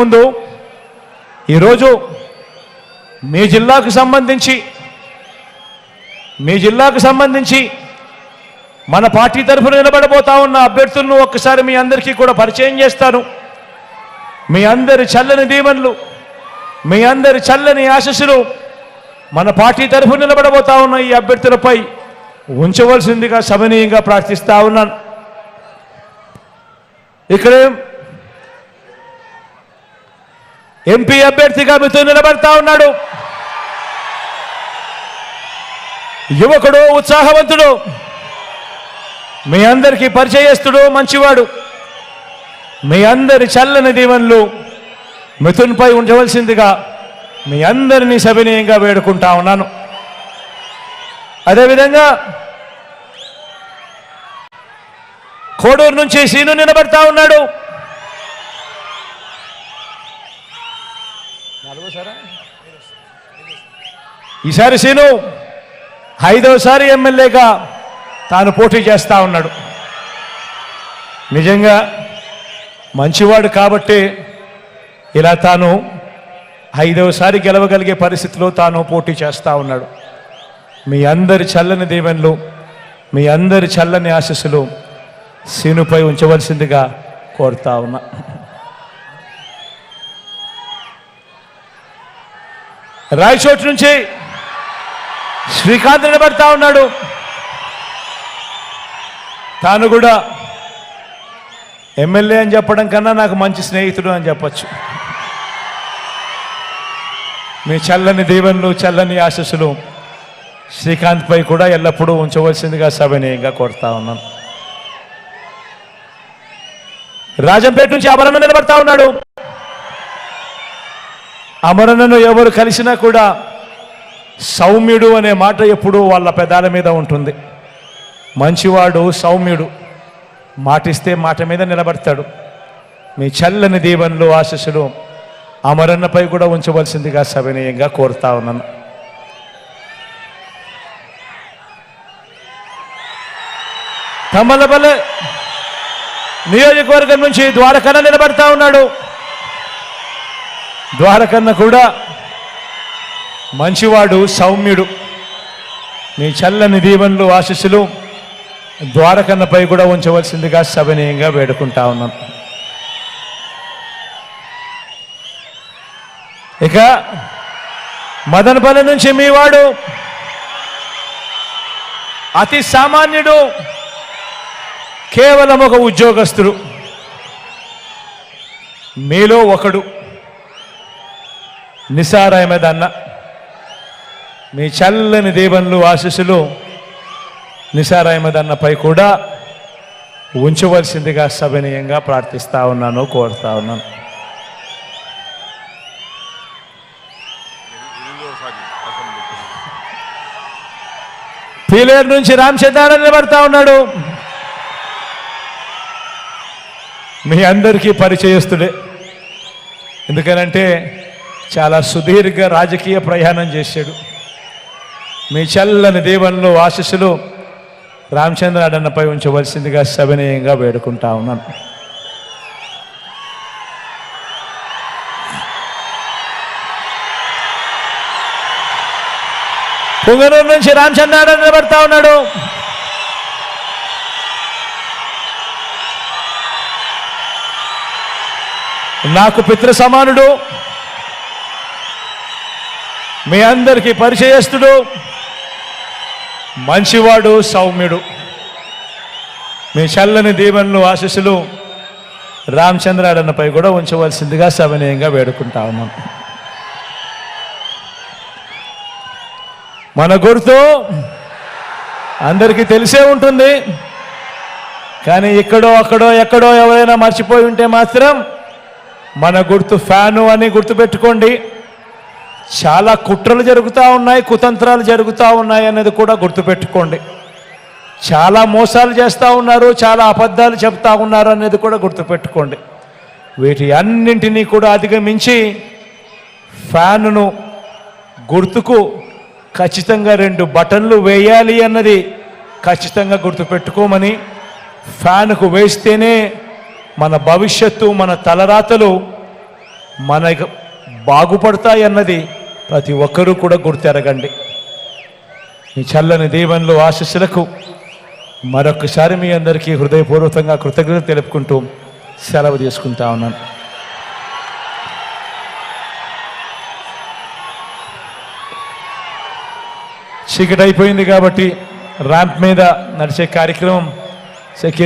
ముందు ఈరోజు మీ జిల్లాకు సంబంధించి మీ జిల్లాకు సంబంధించి మన పార్టీ తరఫున నిలబడబోతా ఉన్న అభ్యర్థులను ఒక్కసారి మీ అందరికీ కూడా పరిచయం చేస్తాను. మీ అందరి చల్లని దీవెనలు మీ అందరి చల్లని ఆశస్సులు మన పార్టీ తరఫున నిలబడబోతా ఉన్న ఈ అభ్యర్థులపై ఉంచవలసిందిగా సమనీయంగా ప్రార్థిస్తా ఉన్నాను. ఇక్కడే ఎంపీ అభ్యర్థిగా మీతో నిలబడతా ఉన్నాడు. యువకుడు ఉత్సాహవంతుడు మీ అందరికీ పరిచయస్తుడు మంచివాడు. మీ అందరి చల్లని దీవెనలు మిథున్పై ఉంచవలసిందిగా మీ అందరినీ సవినీయంగా వేడుకుంటా ఉన్నాను. అదేవిధంగా కోడూరు నుంచి సీను నిలబడతా ఉన్నాడు. ఈసారి సీను ఐదోసారి ఎమ్మెల్యేగా తాను పోటీ చేస్తా ఉన్నాడు. నిజంగా మంచివాడు కాబట్టి ఇలా తాను ఐదవసారి గెలవగలిగే పరిస్థితిలో తాను పోటీ చేస్తూ ఉన్నాడు. మీ అందరి చల్లని దీవెనలు మీ అందరి చల్లని ఆశస్సులు సీనుపై ఉంచవలసిందిగా కోరుతా ఉన్నా. రాయచోటు నుంచి శ్రీకాంత్ నిలబడతా ఉన్నాడు. తాను కూడా ఎమ్మెల్యే అని చెప్పడం కన్నా నాకు మంచి స్నేహితుడు అని చెప్పచ్చు. మీ చల్లని దీవెనలు చల్లని ఆశస్సులు శ్రీకాంత్ పై కూడా ఎల్లప్పుడూ ఉంచవలసిందిగా సవినయంగా కోరుతా ఉన్నాను. రాజంపేట నుంచి అమరణ నిలబడతా ఉన్నాడు. అమరణను ఎవరు కలిసినా కూడా సౌమ్యుడు అనే మాట ఎప్పుడూ వాళ్ళ పెదాల మీద ఉంటుంది. మంచివాడు సౌమ్యుడు మాటిస్తే మాట మీద నిలబడతాడు. మీ చల్లని దీవెనలు ఆశస్సులు అమరన్నపై కూడా ఉంచవలసిందిగా సవినీయంగా కోరుతా ఉన్నాను. తమ్మలపల్లె నియోజకవర్గం నుంచి ద్వారకన నిలబడతా ఉన్నాడు. ద్వారకన్న కూడా మంచివాడు సౌమ్యుడు. మీ చల్లని దీవెనలు ఆశస్సులు ద్వారకన్నపై కూడా ఉంచవలసిందిగా సవినయంగా వేడుకుంటా ఉన్నాను ఇక మదనపల్లి నుంచి మీ వాడు అతి సామాన్యుడు కేవలం ఒక ఉద్యోగస్తుడు. మీలో ఒకడు. నిసార్ అహ్మద్ అన్న మీ చల్లని దీవెనలు ఆశీస్సులు నిసార్ అహ్మద్ అన్నపై కూడా ఉంచవలసిందిగా సవినయంగా ప్రార్థిస్తా ఉన్నాను కోరుతా ఉన్నాను. పీలేరు నుంచి రామచంద్రారాయణ నిలబడతా ఉన్నాడు. మీ అందరికీ పరిచయస్తుడే. ఎందుకనంటే చాలా సుదీర్ఘ రాజకీయ ప్రయాణం చేశాడు. మీ చల్లని దీవెనలు ఆశస్సులు రామచంద్రాడన్నపై ఉంచవలసిందిగా సవినయంగా వేడుకుంటా ఉన్నాను. పుంగనూరు నుంచి రామచంద్రాడన్న నిలబడతా ఉన్నాడు. నాకు పితృ సమానుడు మీ అందరికీ పరిచయస్తుడు మంచివాడు సౌమ్యుడు. మీ చల్లని దీవెనలు ఆశీస్సులు రామచంద్రాడన్నపై కూడా ఉంచవలసిందిగా సవినయంగా వేడుకుంటా ఉన్నాం. మన గుర్తు అందరికీ తెలిసే ఉంటుంది. కానీ ఇక్కడో అక్కడో ఎక్కడో ఎవరైనా మర్చిపోయి ఉంటే మాత్రం మన గుర్తు ఫ్యాను అని గుర్తుపెట్టుకోండి. చాలా కుట్రలు జరుగుతూ ఉన్నాయి కుతంత్రాలు జరుగుతూ ఉన్నాయి అనేది కూడా గుర్తుపెట్టుకోండి. చాలా మోసాలు చేస్తూ ఉన్నారు చాలా అబద్ధాలు చెప్తా ఉన్నారు అనేది కూడా గుర్తుపెట్టుకోండి. వీటి అన్నింటినీ కూడా అధిగమించి ఫ్యానును గుర్తుకు ఖచ్చితంగా రెండు బటన్లు వేయాలి అన్నది ఖచ్చితంగా గుర్తుపెట్టుకోమని ఫ్యాన్కు వేస్తేనే మన భవిష్యత్తు మన తలరాతలు మన బాగుపడతాయి అన్నది ప్రతి ఒక్కరూ కూడా గుర్తెరగండి. మీ చల్లని దీవెనలు ఆశస్సులకు మరొకసారి మీ అందరికీ హృదయపూర్వకంగా కృతజ్ఞత తెలుపుకుంటూ సెలవు తీసుకుంటా ఉన్నాను. చీకటి అయిపోయింది కాబట్టి ర్యాంప్ మీద నడిచే కార్యక్రమం సెక్యూరిటీ